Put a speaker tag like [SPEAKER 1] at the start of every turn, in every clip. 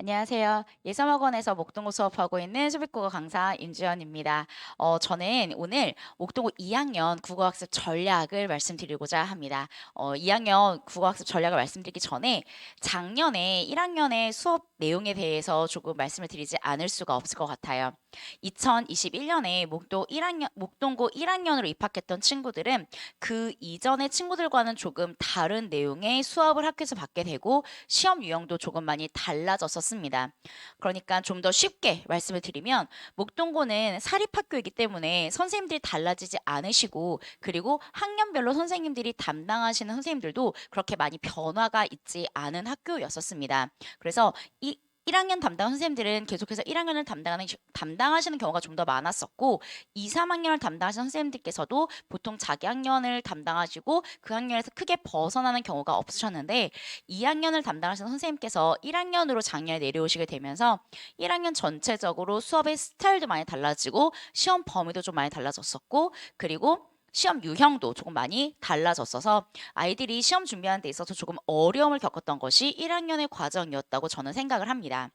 [SPEAKER 1] 안녕하세요. 예섬학원에서 목동고 수업하고 있는 수비국어 강사 임지연입니다. 어, 저는 오늘 목동고 2학년 국어학습 전략을 말씀드리고자 합니다. 어, 2학년 국어학습 전략을 말씀드리기 전에 작년에 1학년의 수업 내용에 대해서 조금 말씀을 드리지 않을 수가 없을 것 같아요. 2021년에 목동 1학년, 목동고 1학년으로 입학했던 친구들은 그 이전의 친구들과는 조금 다른 내용의 수업을 학교에서 받게 되고 시험 유형도 조금 많이 달라졌 었습니다. 그러니까 좀 더 쉽게 말씀을 드리면 목동고는 사립학교이기 때문에 선생님들이 달라지지 않으시고 그리고 학년별로 선생님들이 담당하시는 선생님들도 그렇게 많이 변화가 있지 않은 학교였었습니다. 그래서 이 1학년 담당 선생님들은 계속해서 1학년을 담당하는 담당하시는 경우가 좀 더 많았었고 2, 3학년을 담당하시는 선생님들께서도 보통 자기 학년을 담당하시고 그 학년에서 크게 벗어나는 경우가 없으셨는데 2학년을 담당하시는 선생님께서 1학년으로 작년에 내려오시게 되면서 1학년 전체적으로 수업의 스타일도 많이 달라지고 시험 범위도 좀 많이 달라졌었고 그리고 시험 유형도 조금 많이 달라졌어서 아이들이 시험 준비하는 데 있어서 조금 어려움을 겪었던 것이 1학년의 과정이었다고 저는 생각을 합니다.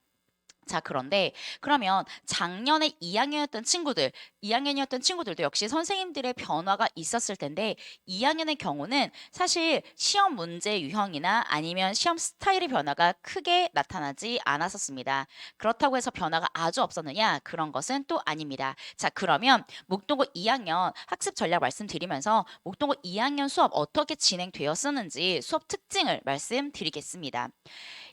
[SPEAKER 1] 자, 그런데 그러면 작년에 2학년이었던 친구들, 2학년이었던 친구들도 역시 선생님들의 변화가 있었을 텐데 2학년의 경우는 사실 시험 문제 유형이나 아니면 시험 스타일의 변화가 크게 나타나지 않았었습니다. 그렇다고 해서 변화가 아주 없었느냐? 그런 것은 또 아닙니다. 자, 그러면 목동고 2학년 학습 전략 말씀드리면서 목동고 2학년 수업 어떻게 진행되었었는지 수업 특징을 말씀드리겠습니다.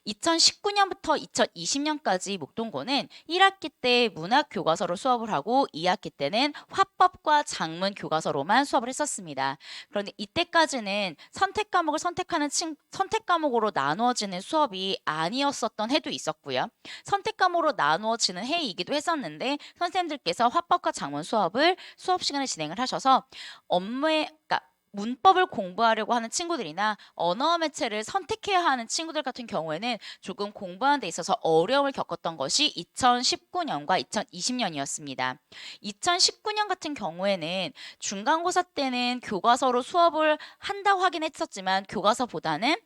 [SPEAKER 1] 2019년부터 2020년까지 목동고는 1학기 때 문학 교과서로 수업을 하고 2학기 때는 화법과 작문 교과서로만 수업을 했었습니다. 그런데 이때까지는 선택 과목을 선택하는 친, 선택 과목으로 나누어지는 수업이 아니었었던 해도 있었고요. 선택 과목으로 나누어지는 해이기도 했었는데 선생님들께서 화법과 작문 수업을 수업 시간에 진행을 하셔서 업무에 그러니까 문법을 공부하려고 하는 친구들이나 언어 매체를 선택해야 하는 친구들 같은 경우에는 조금 공부하는 데 있어서 어려움을 겪었던 것이 2019년과 2020년이었습니다. 2019년 같은 경우에는 중간고사 때는 교과서로 수업을 한다고 하긴 했었지만 교과서보다는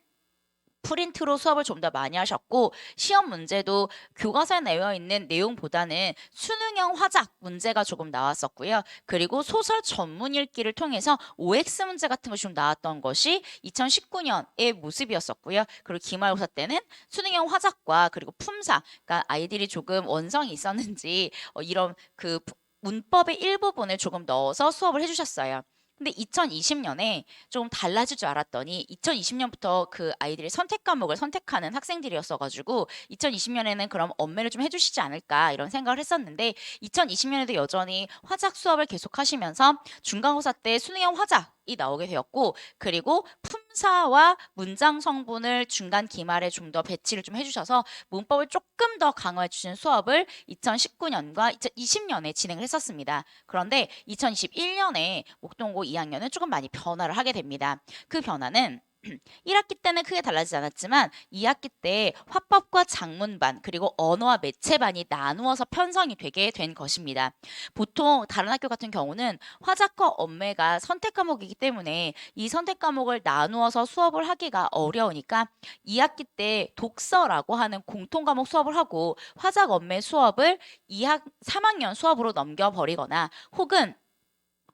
[SPEAKER 1] 프린트로 수업을 좀 더 많이 하셨고 시험 문제도 교과서에 내어 있는 내용보다는 수능형 화작 문제가 조금 나왔었고요. 그리고 소설 전문 읽기를 통해서 OX 문제 같은 것이 좀 나왔던 것이 2019년의 모습이었었고요. 그리고 기말고사 때는 수능형 화작과 그리고 품사, 그러니까 아이들이 조금 원성이 있었는지 어, 이런 그 문법의 일부분을 조금 넣어서 수업을 해주셨어요. 근데 2020년에 좀 달라질 줄 알았더니 2020년부터 그 아이들이 선택 과목을 선택하는 학생들이었어가지고 2020년에는 그럼 엄매를 좀 해주시지 않을까 이런 생각을 했었는데 2020년에도 여전히 화작 수업을 계속 하시면서 중간고사 때 수능형 화작 이 나오게 되었고 그리고 품사와 문장 성분을 중간 기말에 좀 더 배치를 좀 해주셔서 문법을 조금 더 강화해 주신 수업을 2019년과 2020년에 진행을 했었습니다. 그런데 2021년에 목동고 2학년은 조금 많이 변화를 하게 됩니다. 그 변화는 1학기 때는 크게 달라지지 않았지만 2학기 때 화법과 작문반 그리고 언어와 매체반이 나누어서 편성이 되게 된 것입니다. 보통 다른 학교 같은 경우는 화작과 엄매가 선택 과목이기 때문에 이 선택 과목을 나누어서 수업을 하기가 어려우니까 2학기 때 독서라고 하는 공통 과목 수업을 하고 화작 엄매 수업을 2학 3학년 수업으로 넘겨 버리거나 혹은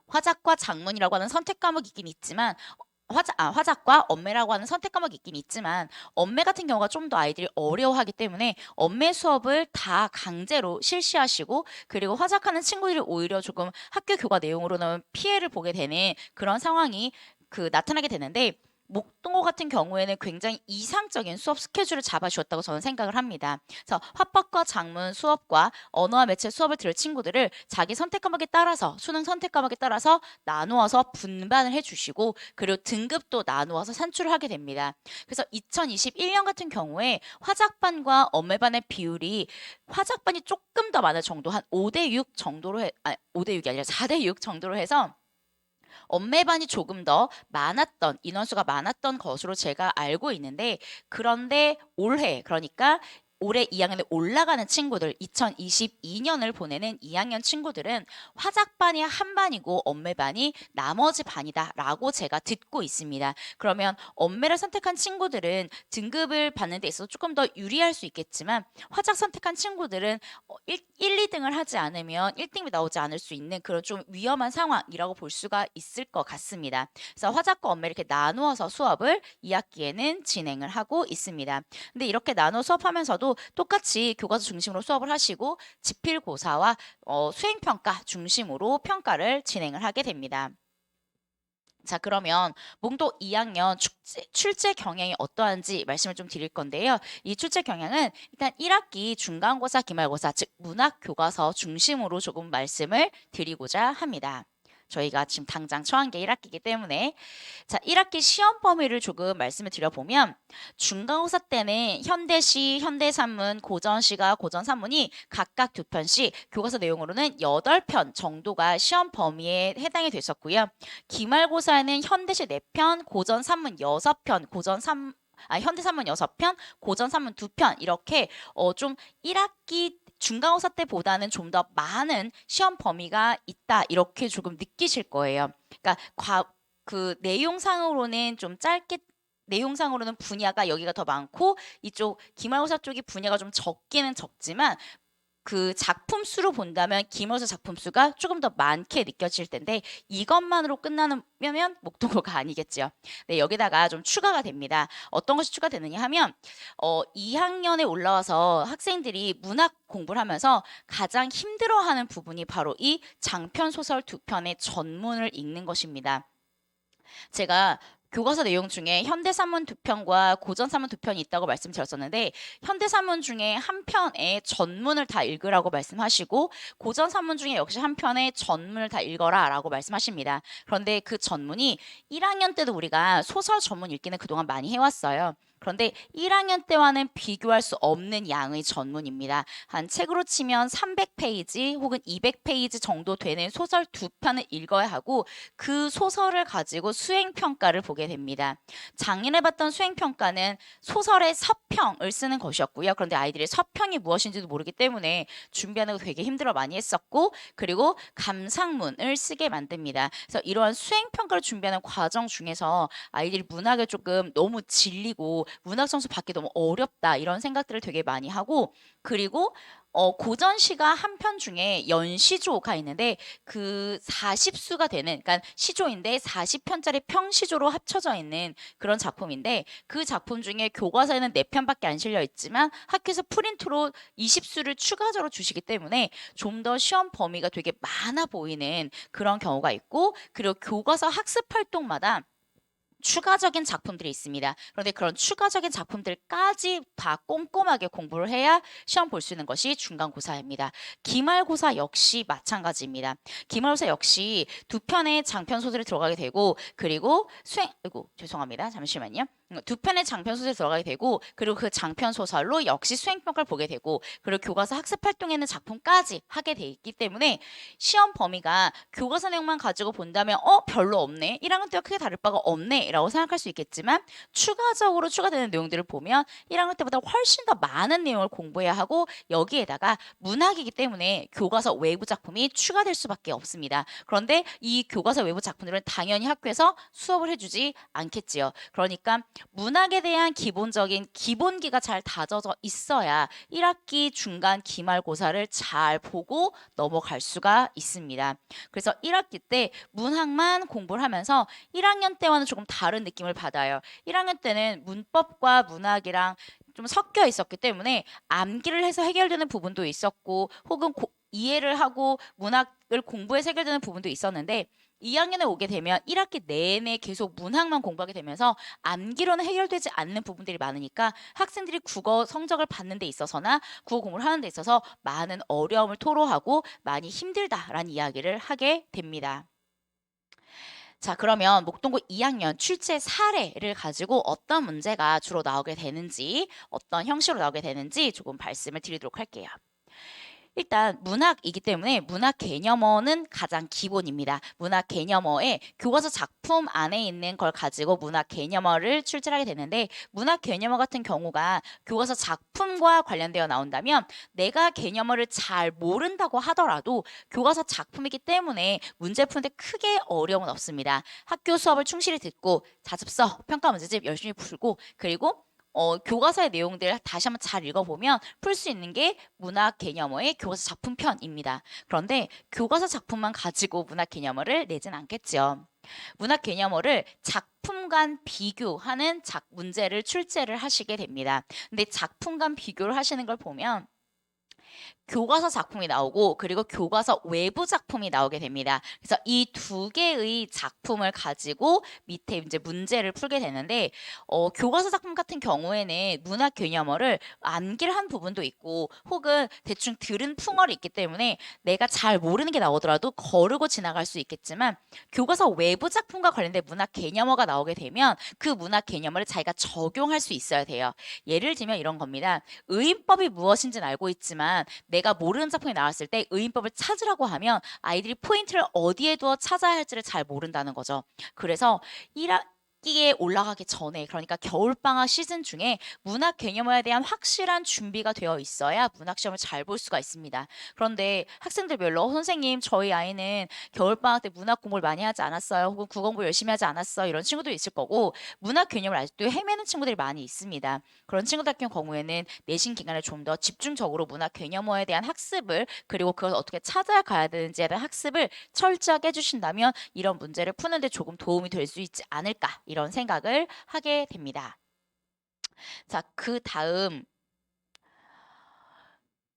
[SPEAKER 1] 화작과 작문이라고 하는 선택 과목이긴 있지만 화작, 아, 화작과 엄매라고 하는 선택 과목이 있긴 있지만 엄매 같은 경우가 좀 더 아이들이 어려워하기 때문에 엄매 수업을 다 강제로 실시하시고 그리고 화작하는 친구들이 오히려 조금 학교 교과 내용으로는 피해를 보게 되는 그런 상황이 그 나타나게 되는데 목동호 같은 경우에는 굉장히 이상적인 수업 스케줄을 잡아주었다고 저는 생각을 합니다. 그래서 화법과 작문 수업과 언어와 매체 수업을 들을 친구들을 자기 선택 과목에 따라서 수능 선택 과목에 따라서 나누어서 분반을 해주시고 그리고 등급도 나누어서 산출을 하게 됩니다. 그래서 2021년 같은 경우에 화작반과 엄매반의 비율이 화작반이 조금 더 많을 정도 한 5대 6 정도로 해, 아 5대 6이 아니라 4대 6 정도로 해서 엄매반이 조금 더 많았던 인원수가 많았던 것으로 제가 알고 있는데 그런데 올해 그러니까 올해 2학년에 올라가는 친구들, 2022년을 보내는 2학년 친구들은 화작반이 한 반이고 엄매반이 나머지 반이다라고 제가 듣고 있습니다. 그러면 엄매를 선택한 친구들은 등급을 받는 데 있어서 조금 더 유리할 수 있겠지만 화작 선택한 친구들은 1, 1 2등을 하지 않으면 1등이 나오지 않을 수 있는 그런 좀 위험한 상황이라고 볼 수가 있을 것 같습니다. 그래서 화작과 엄매 이렇게 나누어서 수업을 2학기에는 진행을 하고 있습니다. 근데 이렇게 나눠 수업하면서도 똑같이 교과서 중심으로 수업을 하시고 지필고사와 어, 수행평가 중심으로 평가를 진행을 하게 됩니다. 자, 그러면 몽도 2학년 축제, 출제 경향이 어떠한지 말씀을 좀 드릴 건데요. 이 출제 경향은 일단 1학기 중간고사, 기말고사, 즉 문학 교과서 중심으로 조금 말씀을 드리고자 합니다. 저희가 지금 당장 처한계 1학기이기 때문에 자 1학기 시험 범위를 조금 말씀을 드려보면 중간고사 때는 현대시, 현대산문, 고전시가, 고전산문이 각각 두 편씩 교과서 내용으로는 8편 정도가 시험 범위에 해당이 됐었고요. 기말고사에는 현대시 4편, 고전산문 6편, 고전산 아, 현대산문 6편, 고전산문 2편 이렇게 어, 좀 1학기 중간고사 때보다는 좀 더 많은 시험 범위가 있다 이렇게 조금 느끼실 거예요. 그러니까 과, 그 내용상으로는 좀 짧게 내용상으로는 분야가 여기가 더 많고 이쪽 기말고사 쪽이 분야가 좀 적기는 적지만 그 작품 수로 본다면 김어수 작품 수가 조금 더 많게 느껴질 텐데 이것만으로 끝나는 면 목동고가 아니겠죠. 네, 여기다가 좀 추가가 됩니다. 어떤 것이 추가되느냐 하면 어 2학년에 올라와서 학생들이 문학 공부를 하면서 가장 힘들어하는 부분이 바로 이 장편 소설 두 편의 전문을 읽는 것입니다. 제가 교과서 내용 중에 현대산문 두 편과 고전산문 두 편이 있다고 말씀드렸었는데 현대산문 중에 한 편의 전문을 다 읽으라고 말씀하시고 고전산문 중에 역시 한 편의 전문을 다 읽어라라고 말씀하십니다. 그런데 그 전문이 1학년 때도 우리가 소설 전문 읽기는 그동안 많이 해왔어요. 그런데 1학년 때와는 비교할 수 없는 양의 전문입니다. 한 책으로 치면 300페이지 혹은 200페이지 정도 되는 소설 두 편을 읽어야 하고 그 소설을 가지고 수행평가를 보게 됩니다. 작년에 봤던 수행평가는 소설의 서평을 쓰는 것이었고요. 그런데 아이들이 서평이 무엇인지도 모르기 때문에 준비하는 거 되게 힘들어 많이 했었고 그리고 감상문을 쓰게 만듭니다. 그래서 이러한 수행평가를 준비하는 과정 중에서 아이들이 문학을 조금 너무 질리고 문학 점수 받기 너무 어렵다 이런 생각들을 되게 많이 하고 그리고 어, 고전 시가 한 편 중에 연시조가 있는데 그 40수가 되는 그러니까 시조인데 40편짜리 평시조로 합쳐져 있는 그런 작품인데 그 작품 중에 교과서에는 4편밖에 안 실려 있지만 학교에서 프린트로 20수를 추가적으로 주시기 때문에 좀 더 시험 범위가 되게 많아 보이는 그런 경우가 있고 그리고 교과서 학습 활동마다 추가적인 작품들이 있습니다. 그런데 그런 추가적인 작품들까지 다 꼼꼼하게 공부를 해야 시험 볼 수 있는 것이 중간고사입니다. 기말고사 역시 마찬가지입니다. 기말고사 역시 두 편의 장편 소설이 들어가게 되고 그리고 수행 아이고 죄송합니다. 잠시만요. 음, 두 편의 장편 소설이 들어가게 되고 그리고 그 장편 소설로 역시 수행평가를 보게 되고 그리고 교과서 학습 활동에는 작품까지 하게 돼 있기 때문에 시험 범위가 교과서 내용만 가지고 본다면 어 별로 없네 1학년 때와 크게 다를 바가 없네 라고 생각할 수 있겠지만 추가적으로 추가되는 내용들을 보면 1학년 때보다 훨씬 더 많은 내용을 공부해야 하고 여기에다가 문학이기 때문에 교과서 외부 작품이 추가될 수밖에 없습니다. 그런데 이 교과서 외부 작품들은 당연히 학교에서 수업을 해주지 않겠지요. 그러니까 문학에 대한 기본적인 기본기가 잘 다져져 있어야 1학기 중간 기말고사를 잘 보고 넘어갈 수가 있습니다. 그래서 1학기 때 문학만 공부를 하면서 1학년 때와는 조금 다른 느낌을 받아요. 1학년 때는 문법과 문학이랑 좀 섞여 있었기 때문에 암기를 해서 해결되는 부분도 있었고 혹은 고, 이해를 하고 문학을 공부해서 해결되는 부분도 있었는데 2학년에 오게 되면 1학기 내내 계속 문학만 공부하게 되면서 암기로는 해결되지 않는 부분들이 많으니까 학생들이 국어 성적을 받는 데 있어서나 국어 공부를 하는 데 있어서 많은 어려움을 토로하고 많이 힘들다라는 이야기를 하게 됩니다. 자, 그러면 목동고 2학년 출제 사례를 가지고 어떤 문제가 주로 나오게 되는지, 어떤 형식으로 나오게 되는지 조금 말씀을 드리도록 할게요. 일단 문학이기 때문에 문학 개념어는 가장 기본입니다. 문학 개념어에 교과서 작품 안에 있는 걸 가지고 문학 개념어를 출제하게 되는데 문학 개념어 같은 경우가 교과서 작품과 관련되어 나온다면 내가 개념어를 잘 모른다고 하더라도 교과서 작품이기 때문에 문제 푸는데 크게 어려움은 없습니다. 학교 수업을 충실히 듣고 자습서, 평가 문제집 열심히 풀고 그리고 어, 교과서의 내용들 다시 한번 잘 읽어보면 풀 수 있는 게 문학 개념어의 교과서 작품 편입니다. 그런데 교과서 작품만 가지고 문학 개념어를 내진 않겠죠. 문학 개념어를 작품 간 비교하는 작 문제를 출제를 하시게 됩니다. 근데 작품 간 비교를 하시는 걸 보면 교과서 작품이 나오고 그리고 교과서 외부 작품이 나오게 됩니다. 그래서 이 두 개의 작품을 가지고 밑에 이제 문제를 풀게 되는데 어, 교과서 작품 같은 경우에는 문학 개념어를 암기를 한 부분도 있고 혹은 대충 들은 풍어를 있기 때문에 내가 잘 모르는 게 나오더라도 거르고 지나갈 수 있겠지만 교과서 외부 작품과 관련된 문학 개념어가 나오게 되면 그 문학 개념어를 자기가 적용할 수 있어야 돼요. 예를 들면 이런 겁니다. 의인법이 무엇인지는 알고 있지만 내가 모르는 작품이 나왔을 때 의인법을 찾으라고 하면 아이들이 포인트를 어디에 두어 찾아야 할지를 잘 모른다는 거죠. 그래서 1학 기에 올라가기 전에 그러니까 겨울방학 시즌 중에 문학 개념에 대한 확실한 준비가 되어 있어야 문학 시험을 잘 볼 수가 있습니다. 그런데 학생들별로 선생님 저희 아이는 겨울방학 때 문학 공부를 많이 하지 않았어요. 혹은 국어 공부 열심히 하지 않았어요. 이런 친구도 있을 거고 문학 개념을 아직도 헤매는 친구들이 많이 있습니다. 그런 친구들 같은 경우에는 내신 기간에 좀 더 집중적으로 문학 개념어에 대한 학습을 그리고 그걸 어떻게 찾아가야 되는지에 대한 학습을 철저하게 해주신다면 이런 문제를 푸는데 조금 도움이 될 수 있지 않을까 이런 생각을 하게 됩니다. 자, 그 다음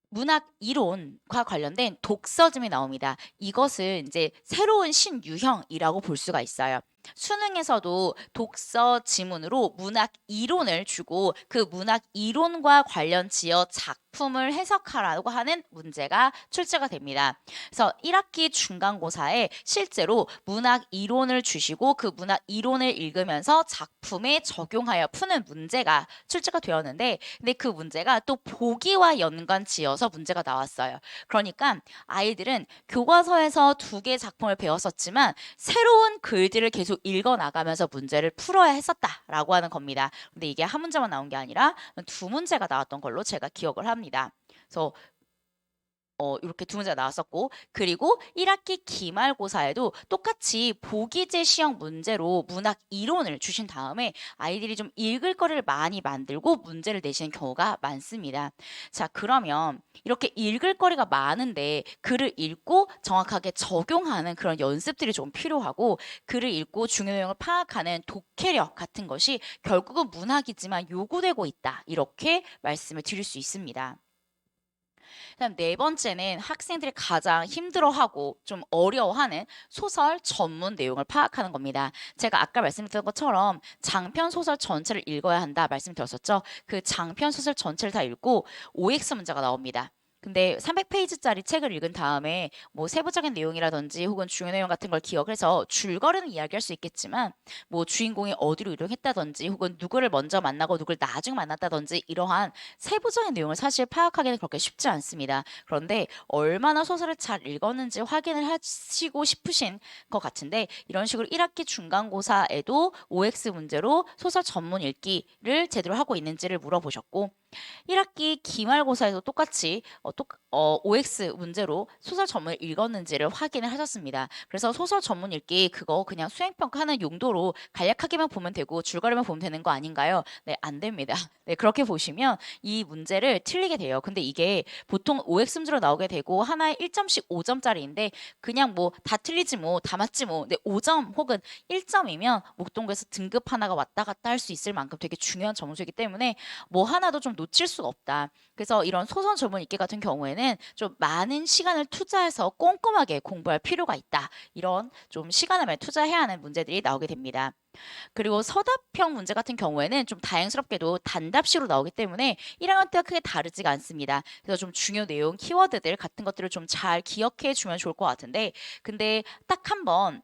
[SPEAKER 1] 문학 이론과 관련된 독서점이 나옵니다. 이것은 이제 새로운 신유형이라고 볼 수가 있어요. 수능에서도 독서 지문으로 문학 이론을 주고 그 문학 이론과 관련 지어 작품을 해석하라고 하는 문제가 출제가 됩니다. 그래서 1학기 중간고사에 실제로 문학 이론을 주시고 그 문학 이론을 읽으면서 작품에 적용하여 푸는 문제가 출제가 되었는데 근데 그 문제가 또 보기와 연관 지어서 문제가 나왔어요. 그러니까 아이들은 교과서에서 두 개 작품을 배웠었지만 새로운 글들을 계속 읽어 나가면서 문제를 풀어야 했었다라고 하는 겁니다. 근데 이게 한 문제만 나온 게 아니라 두 문제가 나왔던 걸로 제가 기억을 합니다. 그래서 어, 이렇게 두 문제가 나왔었고, 그리고 1학기 기말고사에도 똑같이 보기제 시형 문제로 문학 이론을 주신 다음에 아이들이 좀 읽을 거리를 많이 만들고 문제를 내시는 경우가 많습니다. 자, 그러면 이렇게 읽을 거리가 많은데 글을 읽고 정확하게 적용하는 그런 연습들이 좀 필요하고 글을 읽고 중요 내용을 파악하는 독해력 같은 것이 결국은 문학이지만 요구되고 있다. 이렇게 말씀을 드릴 수 있습니다. 그다음 네 번째는 학생들이 가장 힘들어하고 좀 어려워하는 소설 전문 내용을 파악하는 겁니다. 제가 아까 말씀드린 것처럼 장편 소설 전체를 읽어야 한다 말씀드렸었죠. 그 장편 소설 전체를 다 읽고 OX 문제가 나옵니다. 근데 300페이지짜리 책을 읽은 다음에 뭐 세부적인 내용이라든지 혹은 중요 내용 같은 걸 기억해서 줄거리는 이야기할 수 있겠지만 뭐 주인공이 어디로 이동했다든지 혹은 누구를 먼저 만나고 누구를 나중에 만났다든지 이러한 세부적인 내용을 사실 파악하기는 그렇게 쉽지 않습니다. 그런데 얼마나 소설을 잘 읽었는지 확인을 하시고 싶으신 것 같은데 이런 식으로 1학기 중간고사에도 OX 문제로 소설 전문 읽기를 제대로 하고 있는지를 물어보셨고 1학기 기말고사에서 똑같이 어, 똑, 어, OX 문제로 소설 전문을 읽었는지를 확인을 하셨습니다. 그래서 소설 전문 읽기 그거 그냥 수행평가하는 용도로 간략하게만 보면 되고 줄거리만 보면 되는 거 아닌가요? 네, 안 됩니다. 네, 그렇게 보시면 이 문제를 틀리게 돼요. 근데 이게 보통 OX 문제로 나오게 되고 하나에 1점씩 5점짜리인데 그냥 뭐 다 틀리지 뭐 다 맞지 뭐 근데 5점 혹은 1점이면 목동구에서 등급 하나가 왔다 갔다 할 수 있을 만큼 되게 중요한 점수이기 때문에 뭐 하나도 좀 놓칠 수가 없다. 그래서 이런 소설 전문 읽기 같은 경우에는 좀 많은 시간을 투자해서 꼼꼼하게 공부할 필요가 있다. 이런 좀 시간을 많이 투자해야 하는 문제들이 나오게 됩니다. 그리고 서답형 문제 같은 경우에는 좀 다행스럽게도 단답식으로 나오기 때문에 1학년 때와 크게 다르지가 않습니다. 그래서 좀 중요 내용, 키워드들 같은 것들을 좀 잘 기억해 주면 좋을 것 같은데 근데 딱 한 번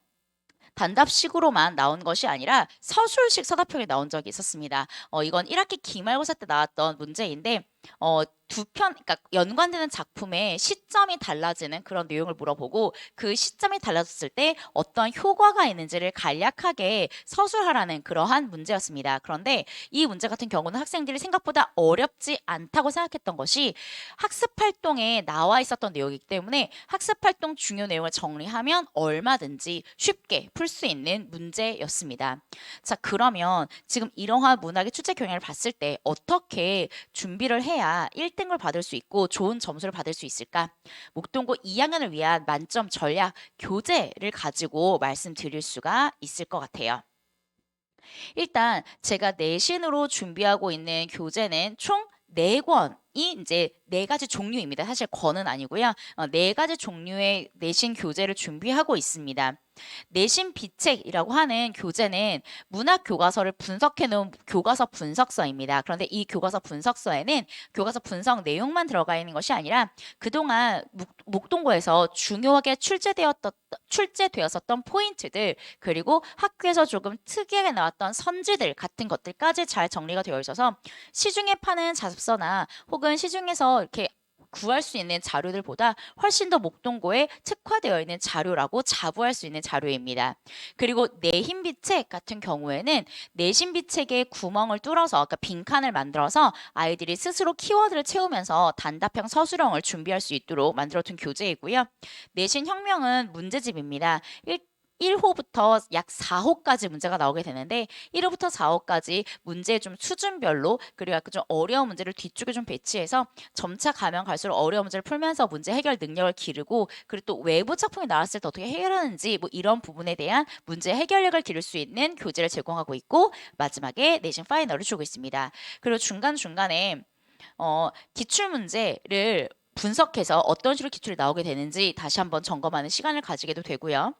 [SPEAKER 1] 단답식으로만 나온 것이 아니라 서술식 서답형이 나온 적이 있었습니다. 어, 이건 1학기 기말고사 때 나왔던 문제인데 어, 두 편, 그러니까 연관되는 작품의 시점이 달라지는 그런 내용을 물어보고 그 시점이 달라졌을 때 어떤 효과가 있는지를 간략하게 서술하라는 그러한 문제였습니다. 그런데 이 문제 같은 경우는 학생들이 생각보다 어렵지 않다고 생각했던 것이 학습 활동에 나와 있었던 내용이기 때문에 학습 활동 중요 내용을 정리하면 얼마든지 쉽게 풀 수 있는 문제였습니다. 자, 그러면 지금 이러한 문학의 출제 경향을 봤을 때 어떻게 준비를 해야 1등을 받을 수 있고 좋은 점수를 받을 수 있을까? 목동고 2학년을 위한 만점 전략 교재를 가지고 말씀드릴 수가 있을 것 같아요. 일단 제가 내신으로 준비하고 있는 교재는 총 4권 이 이제 네 가지 종류입니다. 사실 권은 아니고요. 어, 네 가지 종류의 내신 교재를 준비하고 있습니다. 내신 비책이라고 하는 교재는 문학 교과서를 분석해 놓은 교과서 분석서입니다. 그런데 이 교과서 분석서에는 교과서 분석 내용만 들어가 있는 것이 아니라 그동안 목, 목동고에서 중요하게 출제되었던 출제되었었던 포인트들 그리고 학교에서 조금 특이하게 나왔던 선지들 같은 것들까지 잘 정리가 되어 있어서 시중에 파는 자습서나 혹은 시중에서 이렇게 구할 수 있는 자료들보다 훨씬 더 목동고에 특화되어 있는 자료라고 자부할 수 있는 자료입니다. 그리고 내신비책 같은 경우에는 내신비책에 구멍을 뚫어서 그러니까 빈칸을 만들어서 아이들이 스스로 키워드를 채우면서 단답형 서술형을 준비할 수 있도록 만들어둔 교재이고요. 내신혁명은 문제집입니다. 일 1호부터 약 4호까지 문제가 나오게 되는데 1호부터 4호까지 문제 좀 수준별로 그리고 약간 좀 어려운 문제를 뒤쪽에 좀 배치해서 점차 가면 갈수록 어려운 문제를 풀면서 문제 해결 능력을 기르고 그리고 또 외부 작품이 나왔을 때 어떻게 해결하는지 뭐 이런 부분에 대한 문제 해결력을 기를 수 있는 교재를 제공하고 있고 마지막에 내신 파이널을 주고 있습니다. 그리고 중간중간에 어, 기출 문제를 분석해서 어떤 식으로 기출이 나오게 되는지 다시 한번 점검하는 시간을 가지게도 되고요.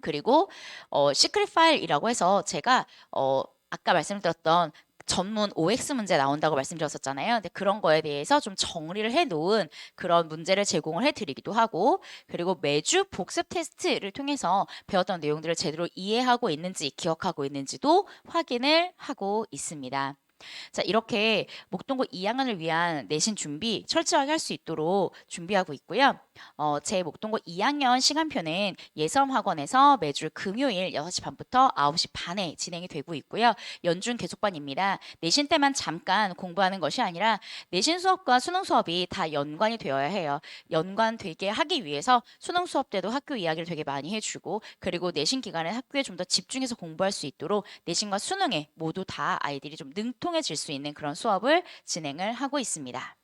[SPEAKER 1] 그리고 어, 시크릿 파일이라고 해서 제가 어, 아까 말씀드렸던 전문 OX 문제 나온다고 말씀드렸었잖아요. 근데 그런 거에 대해서 좀 정리를 해 놓은 그런 문제를 제공을 해 드리기도 하고 그리고 매주 복습 테스트를 통해서 배웠던 내용들을 제대로 이해하고 있는지 기억하고 있는지도 확인을 하고 있습니다. 자, 이렇게 목동고 2학년을 위한 내신 준비 철저하게 할 수 있도록 준비하고 있고요. 어, 제 목동고 2학년 시간표는 예섬학원에서 매주 금요일 6시 반부터 9시 반에 진행이 되고 있고요. 연중 계속반입니다. 내신 때만 잠깐 공부하는 것이 아니라 내신 수업과 수능 수업이 다 연관이 되어야 해요. 연관되게 하기 위해서 수능 수업 때도 학교 이야기를 되게 많이 해주고 그리고 내신 기간에 학교에 좀 더 집중해서 공부할 수 있도록 내신과 수능에 모두 다 아이들이 좀 능통해질 수 있는 그런 수업을 진행을 하고 있습니다.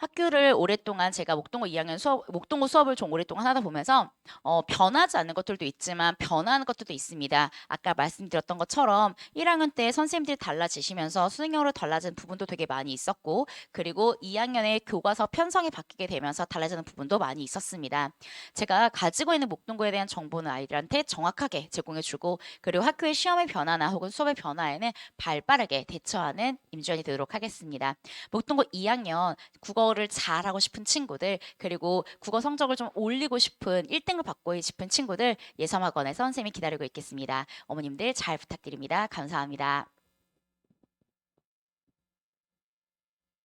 [SPEAKER 1] 학교를 오랫동안 제가 목동고 2학년 수업, 목동고 수업을 좀 오랫동안 하다 보면서 어, 변하지 않는 것들도 있지만 변하는 것들도 있습니다. 아까 말씀드렸던 것처럼 1학년 때 선생님들이 달라지시면서 수능형으로 달라진 부분도 되게 많이 있었고 그리고 2학년에 교과서 편성이 바뀌게 되면서 달라지는 부분도 많이 있었습니다. 제가 가지고 있는 목동고에 대한 정보는 아이들한테 정확하게 제공해주고 그리고 학교의 시험의 변화나 혹은 수업의 변화에는 발빠르게 대처하는 임주원이 되도록 하겠습니다. 목동고 2학년 국어 국어를 잘하고 싶은 친구들 그리고 국어 성적을 좀 올리고 싶은 1등을 받고 싶은 친구들 예섬학원에서 선생님이 기다리고 있겠습니다. 어머님들 잘 부탁드립니다. 감사합니다.